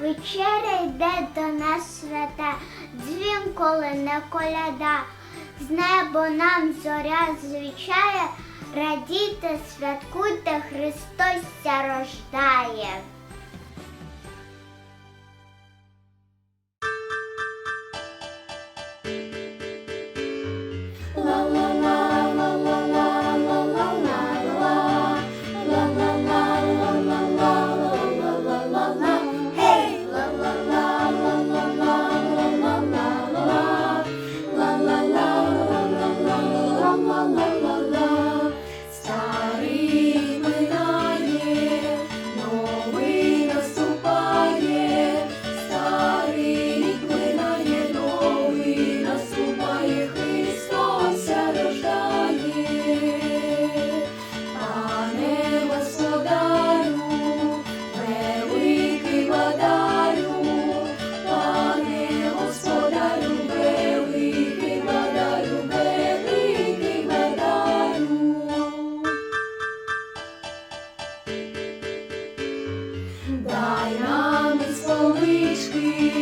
вечеря йде до нас свята, дзвін коли не коляда, з неба нам зоря звічає, радійте, святкуйте, Христос ся рождає. You.